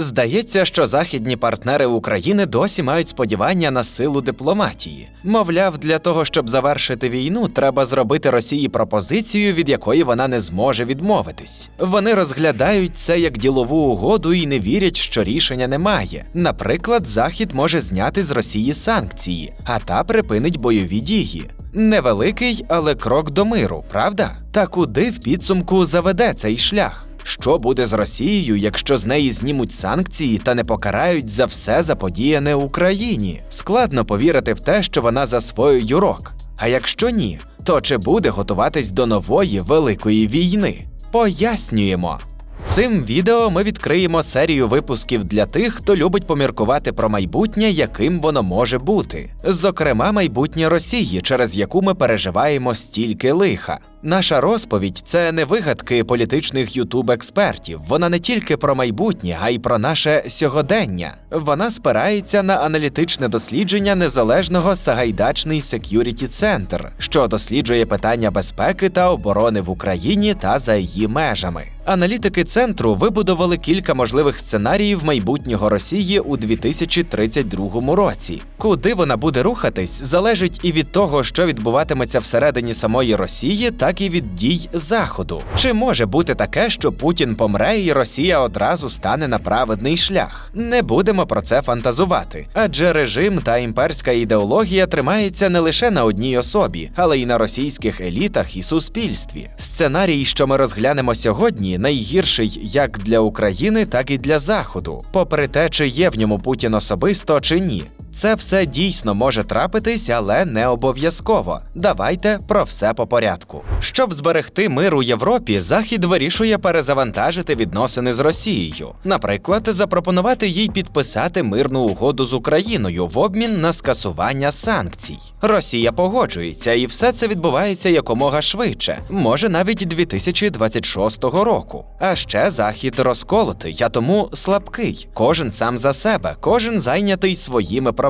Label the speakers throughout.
Speaker 1: Здається, що західні партнери України досі мають сподівання на силу дипломатії. Мовляв, для того, щоб завершити війну, треба зробити Росії пропозицію, від якої вона не зможе відмовитись. Вони розглядають це як ділову угоду і не вірять, що рішення немає. Наприклад, Захід може зняти з Росії санкції, а та припинить бойові дії. Невеликий, але крок до миру, правда? Та куди в підсумку заведе цей шлях? Що буде з Росією, якщо з неї знімуть санкції та не покарають за все заподіяне Україні? Складно повірити в те, що вона засвоїть урок. А якщо ні, то чи буде готуватись до нової великої війни? Пояснюємо. Цим відео ми відкриємо серію випусків для тих, хто любить поміркувати про майбутнє, яким воно може бути, зокрема, майбутнє Росії, через яку ми переживаємо стільки лиха. Наша розповідь це не вигадки політичних ютуб-експертів. Вона не тільки про майбутнє, а й про наше сьогодення. Вона спирається на аналітичне дослідження незалежного Сагайдачний Security Center, що досліджує питання безпеки та оборони в Україні та за її межами. Аналітики центру вибудували кілька можливих сценаріїв майбутнього Росії у 2032 році. Куди вона буде рухатись, залежить і від того, що відбуватиметься всередині самої Росії, так і від дій Заходу. Чи може бути таке, що Путін помре і Росія одразу стане на праведний шлях? Не будемо про це фантазувати, адже режим та імперська ідеологія тримається не лише на одній особі, але й на російських елітах і суспільстві. Сценарій, що ми розглянемо сьогодні, найгірший як для України, так і для Заходу, попри те, чи є в ньому Путін особисто чи ні. Це все дійсно може трапитись, але не обов'язково. Давайте про все по порядку. Щоб зберегти мир у Європі, Захід вирішує перезавантажити відносини з Росією. Наприклад, запропонувати їй підписати мирну угоду з Україною в обмін на скасування санкцій. Росія погоджується, і все це відбувається якомога швидше, може навіть 2026 року. А ще захід розколотий, а тому слабкий. Кожен сам за себе, кожен зайнятий своїми проблемами,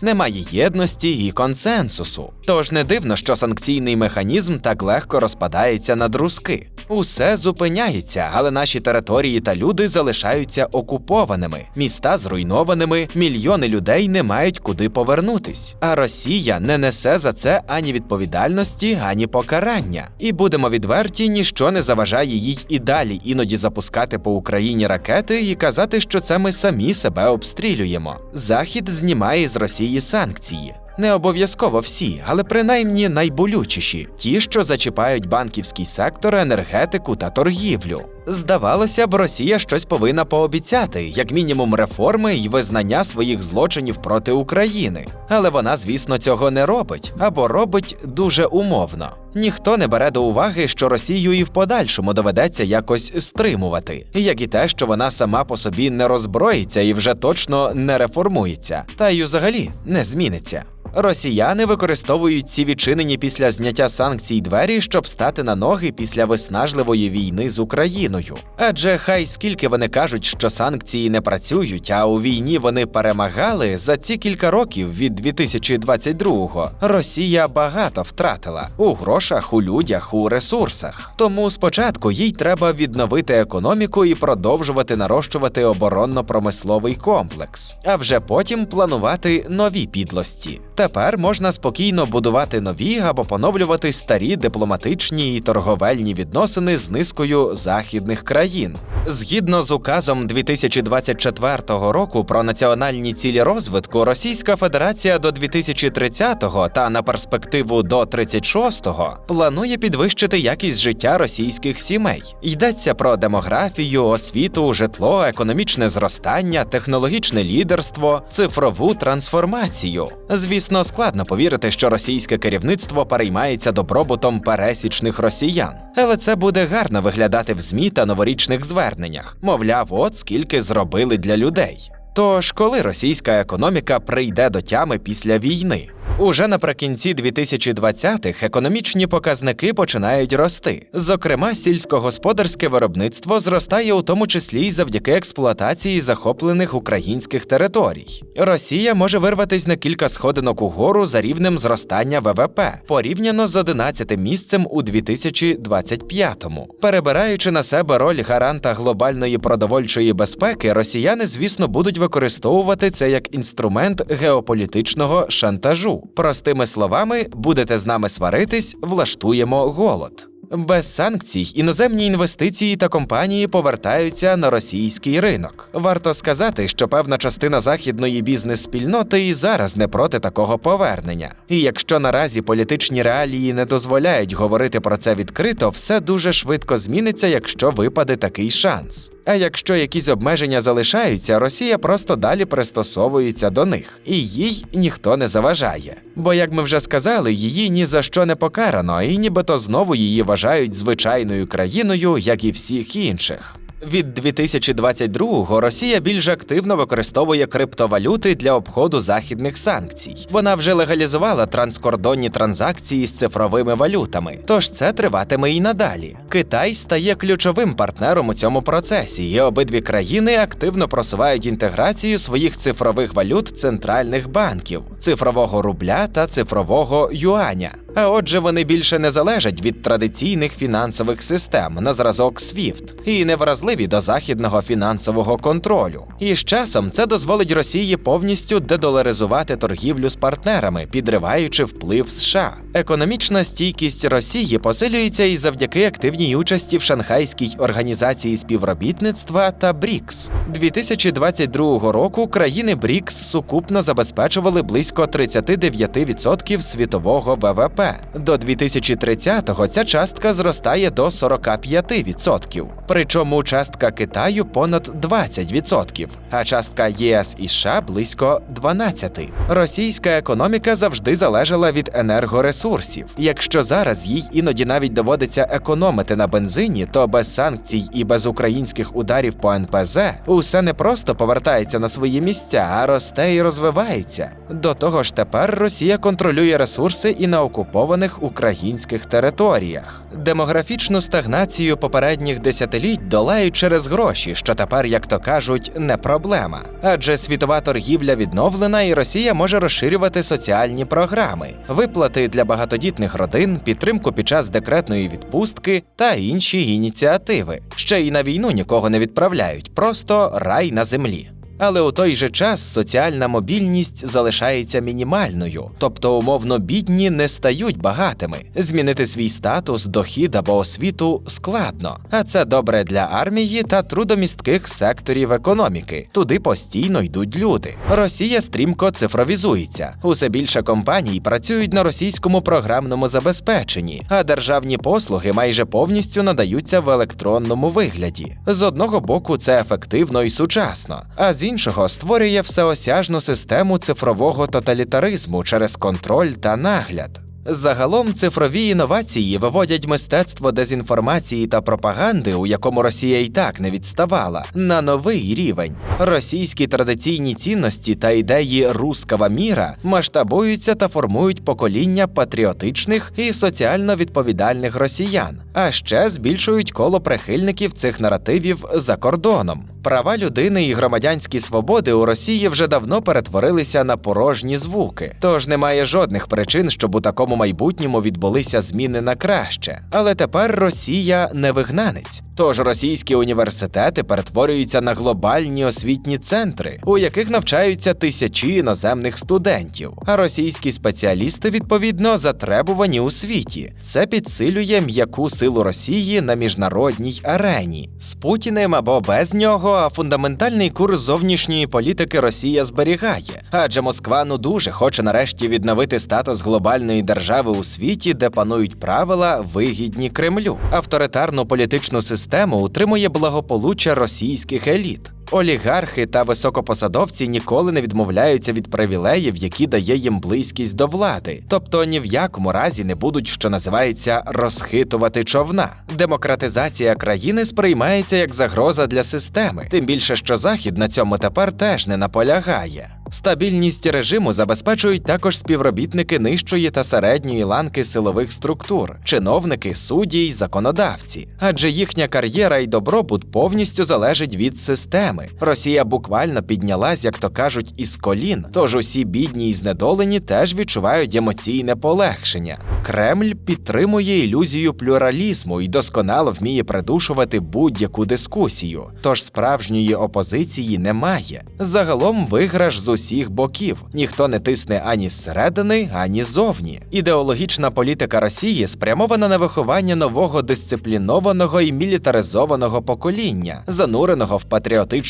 Speaker 1: немає єдності і консенсусу. Тож не дивно, що санкційний механізм так легко розпадається на друзки. Усе зупиняється, але наші території та люди залишаються окупованими, міста зруйнованими, мільйони людей не мають куди повернутись. А Росія не несе за це ані відповідальності, ані покарання. І будемо відверті, ніщо не заважає їй і далі іноді запускати по Україні ракети і казати, що це ми самі себе обстрілюємо. Захід знімає з Росії санкції. Не обов'язково всі, але принаймні найболючіші ті, що зачіпають банківський сектор, енергетику та торгівлю. Здавалося б, Росія щось повинна пообіцяти, як мінімум реформи і визнання своїх злочинів проти України. Але вона, звісно, цього не робить або робить дуже умовно. Ніхто не бере до уваги, що Росію і в подальшому доведеться якось стримувати, як і те, що вона сама по собі не роззброїться і вже точно не реформується, та й взагалі не зміниться. Росіяни використовують ці відчинені після зняття санкцій двері, щоб стати на ноги після виснажливої війни з Україною. Адже хай скільки вони кажуть, що санкції не працюють, а у війні вони перемагали за ці кілька років від 2022-го Росія багато втратила у грошах, у людях, у ресурсах. Тому спочатку їй треба відновити економіку і продовжувати нарощувати оборонно-промисловий комплекс, а вже потім планувати нові підлості. Тепер можна спокійно будувати нові або поновлювати старі дипломатичні і торговельні відносини з низкою західних країн. Згідно з указом 2024 року про національні цілі розвитку, Російська Федерація до 2030-го та на перспективу до 36-го планує підвищити якість життя російських сімей. Йдеться про демографію, освіту, житло, економічне зростання, технологічне лідерство, цифрову трансформацію. Звісно, складно повірити, що російське керівництво переймається добробутом пересічних росіян, але це буде гарно виглядати в змі та новорічних зверненнях. Мовляв, от скільки зробили для людей. Тож, коли російська економіка прийде до тями після війни? Уже наприкінці 2020-х економічні показники починають рости. Зокрема, сільськогосподарське виробництво зростає у тому числі й завдяки експлуатації захоплених українських територій. Росія може вирватись на кілька сходинок угору за рівнем зростання ВВП порівняно з 11 місцем у 2025-му. Перебираючи на себе роль гаранта глобальної продовольчої безпеки, росіяни, звісно, будуть використовувати це як інструмент геополітичного шантажу. Простими словами, будете з нами сваритись, влаштуємо голод. Без санкцій іноземні інвестиції та компанії повертаються на російський ринок. Варто сказати, що певна частина західної бізнес-спільноти і зараз не проти такого повернення. І якщо наразі політичні реалії не дозволяють говорити про це відкрито, все дуже швидко зміниться, якщо випаде такий шанс. А якщо якісь обмеження залишаються, Росія просто далі пристосовується до них, і їй ніхто не заважає. Бо, як ми вже сказали, її ні за що не покарано, і нібито знову її вважають звичайною країною, як і всіх інших. Від 2022-го Росія більш активно використовує криптовалюти для обходу західних санкцій. Вона вже легалізувала транскордонні транзакції з цифровими валютами, тож це триватиме і надалі. Китай стає ключовим партнером у цьому процесі, і обидві країни активно просувають інтеграцію своїх цифрових валют центральних банків, цифрового рубля та цифрового юаня. А отже, вони більше не залежать від традиційних фінансових систем на зразок SWIFT і не вразливі до західного фінансового контролю. І з часом це дозволить Росії повністю дедоларизувати торгівлю з партнерами, підриваючи вплив США. Економічна стійкість Росії посилюється і завдяки активній участі в Шанхайській організації співробітництва та БРІКС. 2022 року країни БРІКС сукупно забезпечували близько 39% світового ВВП. До 2030-го ця частка зростає до 45%. Причому частка Китаю понад 20%, а частка ЄС і США близько 12%. Російська економіка завжди залежала від енергоресурсів. Якщо зараз їй іноді навіть доводиться економити на бензині, то без санкцій і без українських ударів по НПЗ усе не просто повертається на свої місця, а росте і розвивається. До того ж, тепер Росія контролює ресурси і на окупованих українських територіях. Демографічну стагнацію попередніх десятиліть долають через гроші, що тепер, як то кажуть, не проблема. Адже світова торгівля відновлена, і Росія може розширювати соціальні програми, виплати для багатодітних родин, підтримку під час декретної відпустки та інші ініціативи. Ще й на війну нікого не відправляють, просто рай на землі. Але у той же час соціальна мобільність залишається мінімальною, тобто умовно бідні не стають багатими. Змінити свій статус, дохід або освіту складно, а це добре для армії та трудомістких секторів економіки. Туди постійно йдуть люди. Росія стрімко цифровізується. Усе більше компаній працюють на російському програмному забезпеченні, а державні послуги майже повністю надаються в електронному вигляді. З одного боку, це ефективно і сучасно, а з іншого створює всеосяжну систему цифрового тоталітаризму через контроль та нагляд. Загалом цифрові інновації виводять мистецтво дезінформації та пропаганди, у якому Росія і так не відставала, на новий рівень. Російські традиційні цінності та ідеї рускава міра масштабуються та формують покоління патріотичних і соціально відповідальних росіян, а ще збільшують коло прихильників цих наративів за кордоном. Права людини і громадянські свободи у Росії вже давно перетворилися на порожні звуки, тож немає жодних причин, щоб у такому майбутньому відбулися зміни на краще. Але тепер Росія не вигнанець. Тож російські університети перетворюються на глобальні освітні центри, у яких навчаються тисячі іноземних студентів. А російські спеціалісти відповідно затребувані у світі. Це підсилює м'яку силу Росії на міжнародній арені з Путіним або без нього. А фундаментальний курс зовнішньої політики Росія зберігає, адже Москва ну дуже хоче нарешті відновити статус глобальної держави у світі, де панують правила, вигідні Кремлю. Авторитарну політичну систему утримує благополуччя російських еліт. Олігархи та високопосадовці ніколи не відмовляються від привілеїв, які дає їм близькість до влади, тобто ні в якому разі не будуть, що називається розхитувати човна. Демократизація країни сприймається як загроза для системи, тим більше, що захід на цьому тепер теж не наполягає. Стабільність режиму забезпечують також співробітники нижчої та середньої ланки силових структур, чиновники, судді й законодавці. Адже їхня кар'єра і добробут повністю залежить від системи. Росія буквально піднялась, як то кажуть, із колін. Тож усі бідні і знедолені теж відчувають емоційне полегшення. Кремль підтримує ілюзію плюралізму і досконало вміє придушувати будь-яку дискусію. Тож справжньої опозиції немає. Загалом виграш з усіх боків. Ніхто не тисне ані зсередини, ані зовні. Ідеологічна політика Росії спрямована на виховання нового дисциплінованого і мілітаризованого покоління, зануреного в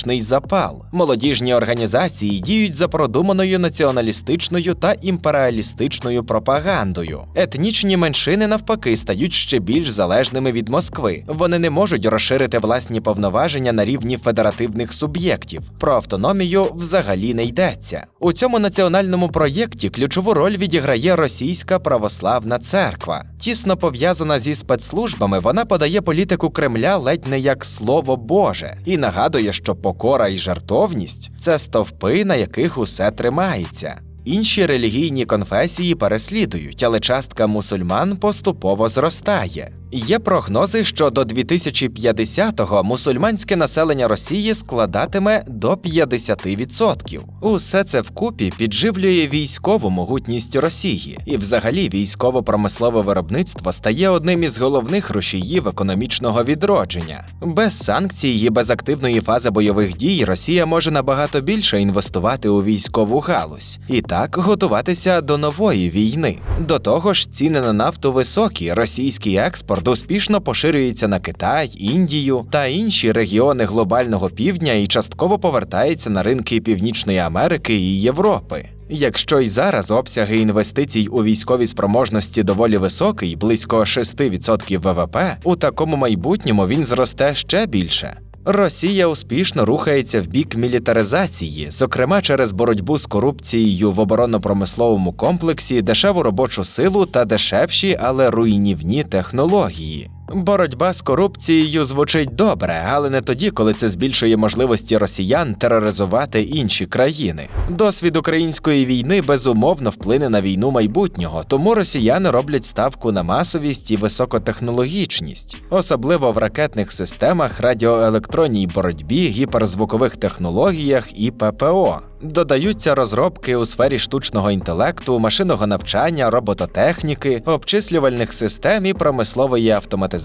Speaker 1: патріотичний запал. Молодіжні організації діють за продуманою націоналістичною та імперіалістичною пропагандою. Етнічні меншини навпаки стають ще більш залежними від Москви. Вони не можуть розширити власні повноваження на рівні федеративних суб'єктів. Про автономію взагалі не йдеться. У цьому національному проєкті ключову роль відіграє російська православна церква. Тісно пов'язана зі спецслужбами, вона подає політику Кремля ледь не як слово Боже і нагадує, що покора і жартовність це стовпи, на яких усе тримається. Інші релігійні конфесії переслідують, але частка мусульман поступово зростає. Є прогнози, що до 2050-го мусульманське населення Росії складатиме до 50%. Усе це вкупі підживлює військову могутність Росії, і взагалі військово-промислове виробництво стає одним із головних рушіїв економічного відродження. Без санкцій і без активної фази бойових дій Росія може набагато більше інвестувати у військову галузь і так готуватися до нової війни. До того ж, ціни на нафту високі. Російський експорт успішно поширюється на Китай, Індію та інші регіони глобального півдня і частково повертається на ринки Північної Америки і Європи. Якщо й зараз обсяги інвестицій у військові спроможності доволі високий, близько 6% ВВП, у такому майбутньому він зросте ще більше. Росія успішно рухається в бік мілітаризації, зокрема через боротьбу з корупцією в оборонно-промисловому комплексі, дешеву робочу силу та дешевші, але руйнівні технології. Боротьба з корупцією звучить добре, але не тоді, коли це збільшує можливості росіян тероризувати інші країни. Досвід української війни безумовно вплине на війну майбутнього, тому росіяни роблять ставку на масовість і високотехнологічність, особливо в ракетних системах, радіоелектронній боротьбі, гіперзвукових технологіях і ППО. Додаються розробки у сфері штучного інтелекту, машинного навчання, робототехніки, обчислювальних систем і промислової автоматизації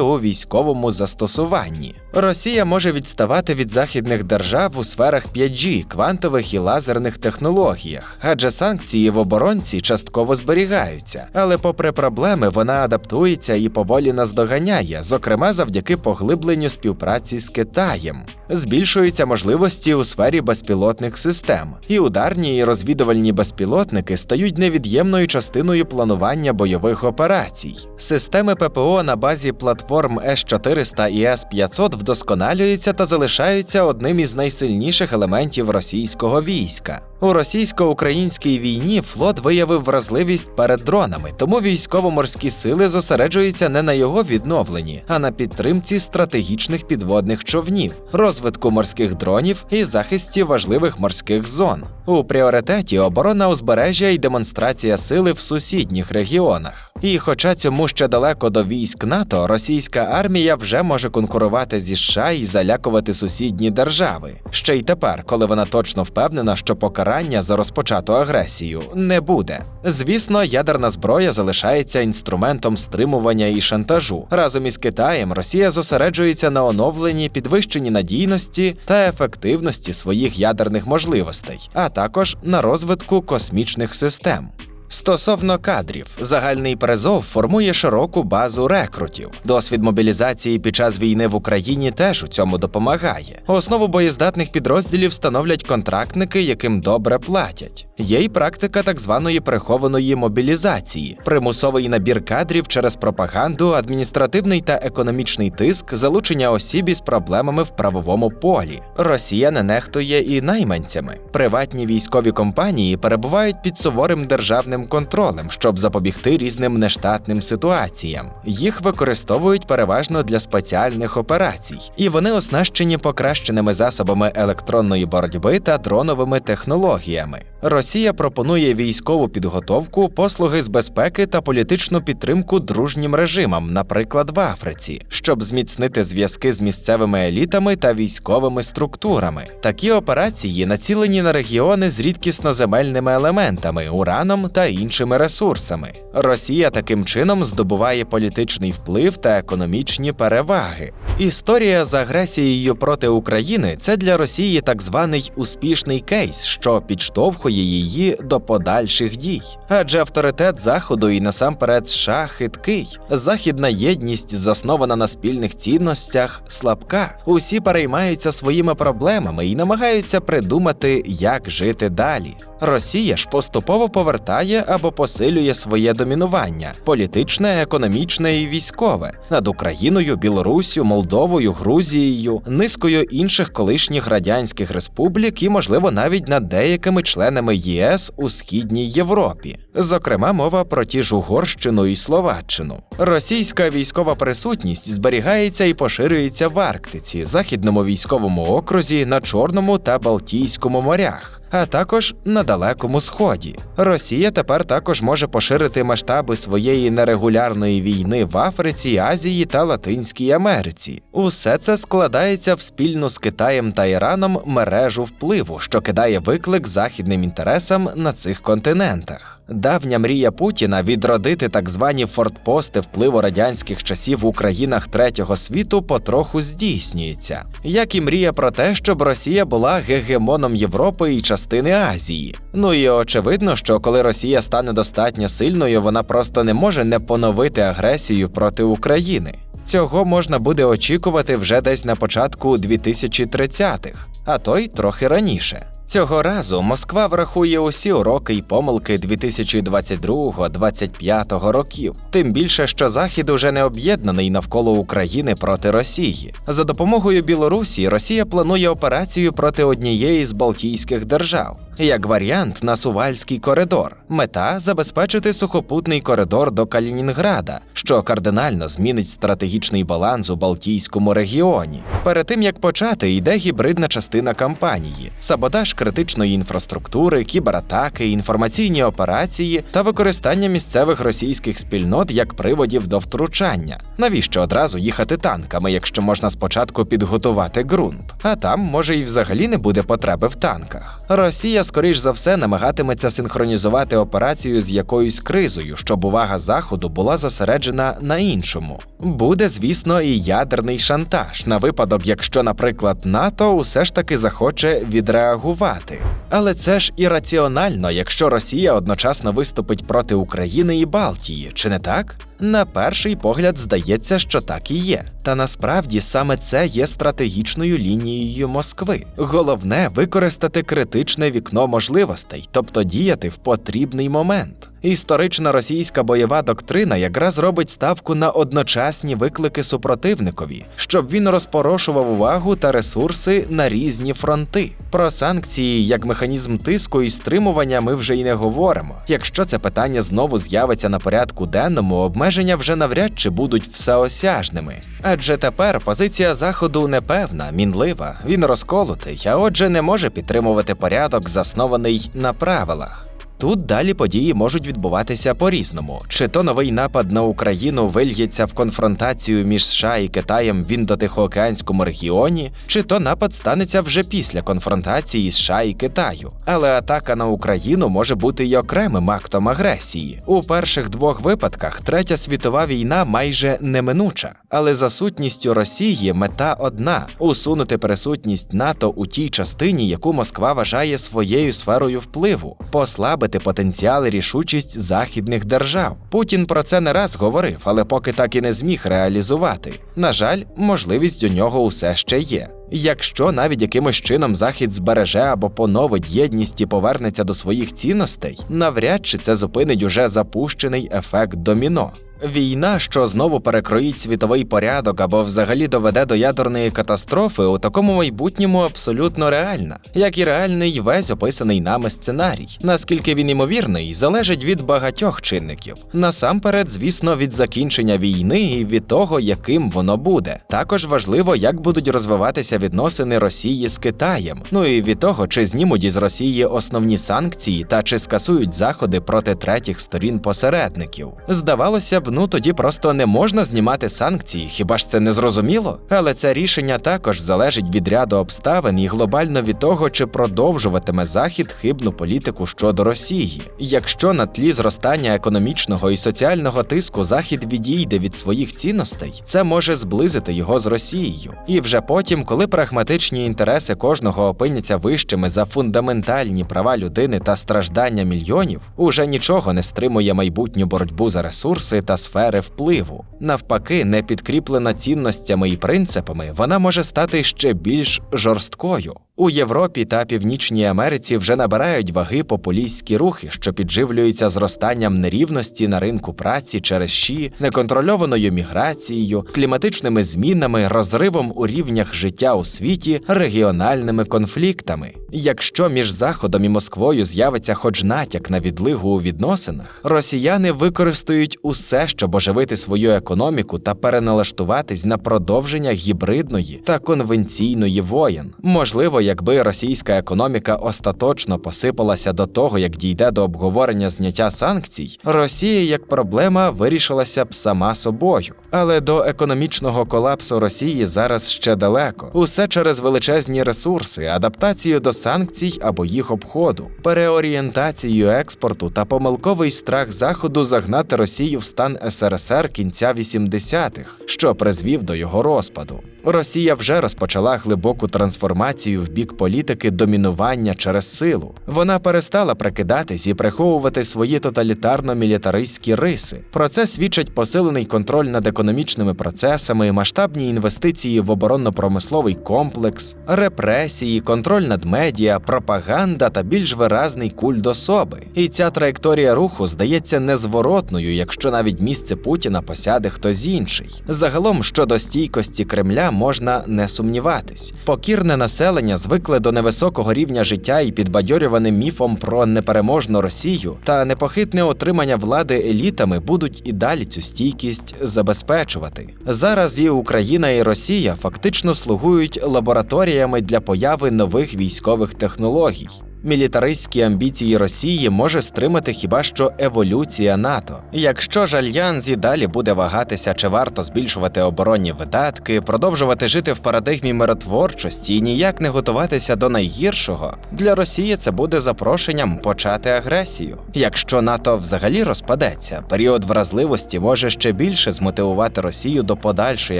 Speaker 1: у військовому застосуванні. Росія може відставати від західних держав у сферах 5G, квантових і лазерних технологіях, адже санкції в оборонці частково зберігаються. Але, попри проблеми, вона адаптується і поволі наздоганяє, зокрема завдяки поглибленню співпраці з Китаєм. Збільшуються можливості у сфері безпілотних систем, і ударні і розвідувальні безпілотники стають невід'ємною частиною планування бойових операцій. Системи ППО на базі платформ s 400 і С-500 вдосконалюються та залишаються одним із найсильніших елементів російського війська. У російсько-українській війні флот виявив вразливість перед дронами, тому військово-морські сили зосереджуються не на його відновленні, а на підтримці стратегічних підводних човнів, розвитку морських дронів і захисті важливих морських зон. У пріоритеті оборона узбережжя і демонстрація сили в сусідніх регіонах. І, хоча цьому ще далеко до військ НАТО, російська армія вже може конкурувати зі США і залякувати сусідні держави. Ще й тепер, коли вона точно впевнена, що покарання за розпочату агресію не буде. Звісно, ядерна зброя залишається інструментом стримування і шантажу. Разом із Китаєм Росія зосереджується на оновленні, підвищенні надійності та ефективності своїх ядерних можливостей, а також на розвитку космічних систем. Стосовно кадрів, загальний призов формує широку базу рекрутів. Досвід мобілізації під час війни в Україні теж у цьому допомагає. Основу боєздатних підрозділів становлять контрактники, яким добре платять. Є й практика так званої прихованої мобілізації, примусовий набір кадрів через пропаганду, адміністративний та економічний тиск, залучення осіб із проблемами в правовому полі. Росія не нехтує і найманцями. Приватні військові компанії перебувають під суворим державним контролем, щоб запобігти різним нештатним ситуаціям. Їх використовують переважно для спеціальних операцій, і вони оснащені покращеними засобами електронної боротьби та дроновими технологіями. Росія пропонує військову підготовку, послуги з безпеки та політичну підтримку дружнім режимам, наприклад, в Африці, щоб зміцнити зв'язки з місцевими елітами та військовими структурами. Такі операції націлені на регіони з рідкісноземельними елементами, ураном та іншими ресурсами. Росія таким чином здобуває політичний вплив та економічні переваги. Історія з агресією проти України це для Росії так званий успішний кейс, що підштовхує її до подальших дій. Адже авторитет Заходу і насамперед США хиткий. Західна єдність, заснована на спільних цінностях, слабка. Усі переймаються своїми проблемами і намагаються придумати, як жити далі. Росія ж поступово повертає або посилює своє домінування політичне, економічне і військове над Україною, Білоруссю, Молдовою, Грузією, низкою інших колишніх радянських республік і, можливо, навіть над деякими членами ЄС у східній Європі. Зокрема, мова про ті ж Угорщину і Словаччину. Російська військова присутність зберігається і поширюється в Арктиці, західному військовому окрузі, на Чорному та Балтійському морях а також на Далекому Сході. Росія тепер також може поширити масштаби своєї нерегулярної війни в Африці, Азії та Латинській Америці. Усе це складається в спільну з Китаєм та Іраном мережу впливу, що кидає виклик західним інтересам на цих континентах. Давня мрія Путіна відродити так звані фортпости впливу радянських часів в Українах третього світу потроху здійснюється, як і мрія про те, щоб Росія була гегемоном Європи і частини Азії. Ну і очевидно, що коли Росія стане достатньо сильною, вона просто не може не поновити агресію проти України. Цього можна буде очікувати вже десь на початку 2030-х, а то й трохи раніше. Цього разу Москва врахує усі уроки й помилки 2022-2025 років, тим більше, що Захід уже не об'єднаний навколо України проти Росії. За допомогою Білорусі Росія планує операцію проти однієї з Балтійських держав. Як варіант на Сувальський коридор, мета забезпечити сухопутний коридор до Калінінграда, що кардинально змінить стратегічний баланс у Балтійському регіоні. Перед тим як почати, йде гібридна частина кампанії: саботаж критичної інфраструктури, кібератаки, інформаційні операції та використання місцевих російських спільнот як приводів до втручання. Навіщо одразу їхати танками, якщо можна спочатку підготувати ґрунт? А там може і взагалі не буде потреби в танках. Росія, скоріш за все, намагатиметься синхронізувати операцію з якоюсь кризою, щоб увага заходу була зосереджена на іншому. Буде, звісно, і ядерний шантаж на випадок, якщо, наприклад, НАТО усе ж таки захоче відреагувати. Але це ж ірраціонально, якщо Росія одночасно виступить проти України і Балтії, чи не так? На перший погляд здається, що так і є. Та насправді саме це є стратегічною лінією Москви. Головне використати критичне вікно можливостей, тобто діяти в потрібний момент. Історична російська бойова доктрина якраз робить ставку на одночасні виклики супротивникові, щоб він розпорошував увагу та ресурси на різні фронти. Про санкції як механізм тиску і стримування ми вже й не говоримо. Якщо це питання знову з'явиться на порядку денному, обмеження вже навряд чи будуть всеосяжними. Адже тепер позиція заходу непевна, мінлива, він розколотий, а отже, не може підтримувати порядок, заснований на правилах. Тут далі події можуть відбуватися по-різному. Чи то новий напад на Україну вильється в конфронтацію між США і Китаєм в індотихоокеанському регіоні, чи то напад станеться вже після конфронтації США і Китаю. Але атака на Україну може бути й окремим актом агресії. У перших двох випадках Третя світова війна майже неминуча, але за сутністю Росії мета одна усунути присутність НАТО у тій частині, яку Москва вважає своєю сферою впливу, послабити потенціал і рішучість західних держав. Путін про це не раз говорив, але поки так і не зміг реалізувати. На жаль, можливість у нього усе ще є. Якщо навіть якимось чином Захід збереже або поновить єдність і повернеться до своїх цінностей, навряд чи це зупинить уже запущений ефект доміно. Війна, що знову перекроїть світовий порядок або взагалі доведе до ядерної катастрофи, у такому майбутньому абсолютно реальна, як і реальний весь описаний нами сценарій. Наскільки він імовірний, залежить від багатьох чинників. Насамперед, звісно, від закінчення війни і від того, яким воно буде. Також важливо, як будуть розвиватися відносини Росії з Китаєм. Ну і від того, чи знімуть із Росії основні санкції та чи скасують заходи проти третіх сторін посередників. Здавалося б, ну тоді просто не можна знімати санкції, хіба ж це не зрозуміло? Але це рішення також залежить від ряду обставин і глобально від того, чи продовжуватиме Захід хибну політику щодо Росії. Якщо на тлі зростання економічного і соціального тиску Захід відійде від своїх цінностей, це може зблизити його з Росією. І вже потім, коли прагматичні інтереси кожного опиняться вищими за фундаментальні права людини та страждання мільйонів, уже нічого не стримує майбутню боротьбу за ресурси та сфери впливу. Навпаки, не підкріплена цінностями і принципами, вона може стати ще більш жорсткою. У Європі та Північній Америці вже набирають ваги популістські рухи, що підживлюються зростанням нерівності на ринку праці через ЩІ, неконтрольованою міграцією, кліматичними змінами, розривом у рівнях життя у світі, регіональними конфліктами. Якщо між Заходом і Москвою з'явиться хоч натяк на відлигу у відносинах, росіяни використають усе, щоб оживити свою економіку та переналаштуватись на продовження гібридної та конвенційної воєн. Можливо, якби російська економіка остаточно посипалася до того, як дійде до обговорення зняття санкцій, Росія як проблема вирішилася б сама собою. Але до економічного колапсу Росії зараз ще далеко. Усе через величезні ресурси, адаптацію до санкцій або їх обходу, переорієнтацію експорту та помилковий страх заходу загнати Росію в стан СРСР кінця 80-х, що призвів до його розпаду. Росія вже розпочала глибоку трансформацію в бік політики домінування через силу. Вона перестала прикидатись і приховувати свої тоталітарно-мілітаристські риси. Про це свідчить посилений контроль над економічними процесами, масштабні інвестиції в оборонно-промисловий комплекс, репресії, контроль над медіа, пропаганда та більш виразний культ особи. І ця траєкторія руху здається незворотною, якщо навіть місце Путіна посяде хтось інший. Загалом щодо стійкості Кремля можна не сумніватись. Покірне населення звикле до невисокого рівня життя і підбадьорюване міфом про непереможну Росію та непохитне отримання влади елітами будуть і далі цю стійкість забезпечувати. Зараз і Україна, і Росія фактично слугують лабораторіями для появи нових військових технологій. Мілітаристські амбіції Росії може стримати хіба що еволюція НАТО. Якщо ж альянс і далі буде вагатися, чи варто збільшувати оборонні видатки, продовжувати жити в парадигмі миротворчості і ніяк не готуватися до найгіршого, для Росії це буде запрошенням почати агресію. Якщо НАТО взагалі розпадеться, період вразливості може ще більше змотивувати Росію до подальшої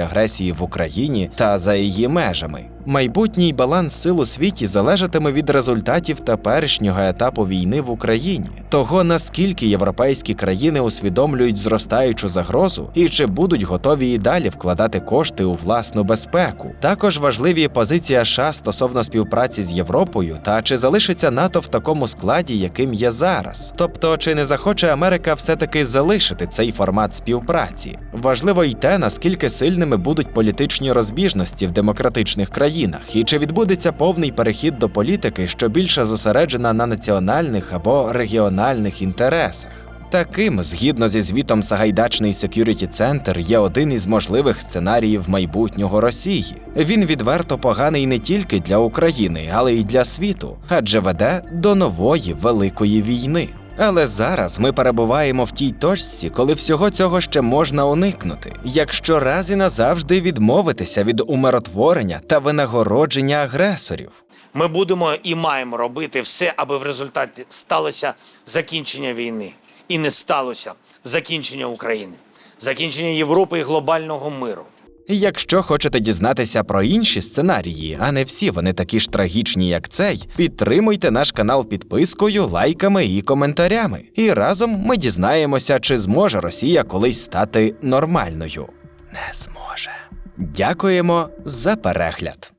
Speaker 1: агресії в Україні та за її межами. Майбутній баланс сил у світі залежатиме від результатів теперішнього етапу війни в Україні, того наскільки європейські країни усвідомлюють зростаючу загрозу і чи будуть готові і далі вкладати кошти у власну безпеку. Також важливі позиція США стосовно співпраці з Європою та чи залишиться НАТО в такому складі, яким є зараз. Тобто, чи не захоче Америка все-таки залишити цей формат співпраці? Важливо й те, наскільки сильними будуть політичні розбіжності в демократичних країнах, і чи відбудеться повний перехід до політики, що більше зосереджена на національних або регіональних інтересах. Таким, згідно зі звітом Сагайдачний Security Center, є один із можливих сценаріїв майбутнього Росії. Він відверто поганий не тільки для України, але й для світу, адже веде до нової великої війни. Але зараз ми перебуваємо в тій точці, коли всього цього ще можна уникнути, якщо раз і назавжди відмовитися від умиротворення та винагородження агресорів.
Speaker 2: Ми будемо і маємо робити все, аби в результаті сталося закінчення війни. І не сталося закінчення України, закінчення Європи і глобального миру.
Speaker 1: Якщо хочете дізнатися про інші сценарії, а не всі вони такі ж трагічні, як цей, підтримуйте наш канал підпискою, лайками і коментарями. І разом ми дізнаємося, чи зможе Росія колись стати нормальною. Не зможе. Дякуємо за перегляд.